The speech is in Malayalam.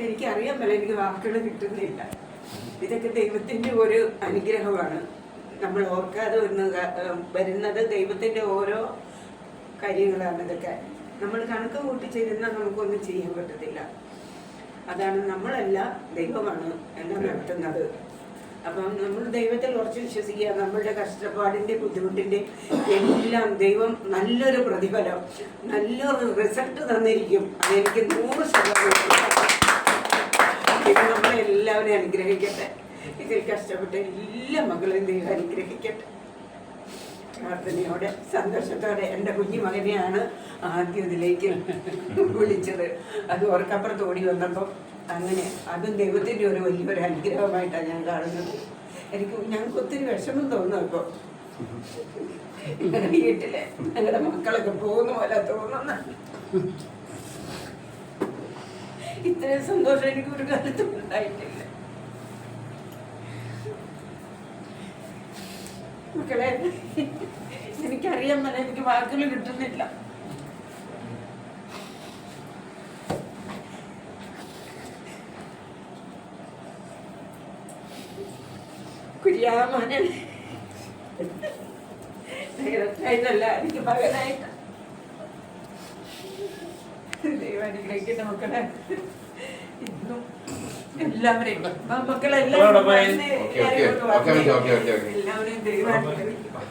എനിക്കറിയാൻ പല എനിക്ക് വാക്കുകൾ കിട്ടുന്നില്ല. ഇതൊക്കെ ദൈവത്തിന്റെ ഒരു അനുഗ്രഹമാണ്. നമ്മൾ ഓർക്കാതെ വരുന്ന വരുന്നത് ദൈവത്തിന്റെ ഓരോ കാര്യങ്ങളാണ് ഇതൊക്കെ. നമ്മൾ കണക്ക് കൂട്ടി ചെയ്തിരുന്നാൽ നമുക്കൊന്നും ചെയ്യാൻ പറ്റത്തില്ല. അതാണ് നമ്മളല്ല ദൈവമാണ് എന്നെ നടത്തുന്നത്. അപ്പം നമ്മൾ ദൈവത്തിൽ ഉറച്ചു വിശ്വസിക്കുക നമ്മളുടെ കഷ്ടപ്പാടിന്റെ ബുദ്ധിമുട്ടിന്റെ എല്ലാം ദൈവം നല്ലൊരു പ്രതിഫലം നല്ലൊരു റിസൾട്ട് തന്നിരിക്കും. അതെനിക്ക് നൂറ് ശതമാനം അനുഗ്രഹിക്കട്ടെ. ഇതിൽ കഷ്ടപ്പെട്ട എല്ലാ മകളും ദൈവം അനുഗ്രഹിക്കട്ടെ. പ്രാർത്ഥനയോടെ സന്തോഷത്തോടെ എന്റെ കുഞ്ഞു മകനെയാണ് ആദ്യം ഇതിലേക്ക് വിളിച്ചത്. അത് ഓർക്കപ്പുറത്ത് ഓടി വന്നപ്പോൾ അങ്ങനെ അതും ദൈവത്തിന്റെ ഒരു വലിയൊരു അനുഗ്രഹമായിട്ടാണ് ഞാൻ കാണുന്നത്. എനിക്ക് ഞങ്ങൾക്ക് ഒത്തിരി വിഷമം തോന്നും അപ്പോൾ വീട്ടിലെ ഞങ്ങളുടെ മക്കളൊക്കെ പോകുന്ന പോലെ തോന്നുന്ന. ഇത്രയും സന്തോഷം എനിക്ക് ഒരു കാലത്തും ഉണ്ടായിട്ടില്ല. മക്കളെ എനിക്കറിയാൻ മേല എനിക്ക് വാക്കുകൾ കിട്ടുന്നില്ല. കുര്യാമോനെ ദൈവത്തായിട്ടല്ല എനിക്ക് മകനായിട്ട് ദൈവം അനുഗ്രഹിക്കട്ടെ മക്കളെ. ഇന്നും എല്ലാവരെയും ഓക്കേ. എല്ലാവരെയും ദൈവം അനുഗ്രഹിക്കട്ടെ.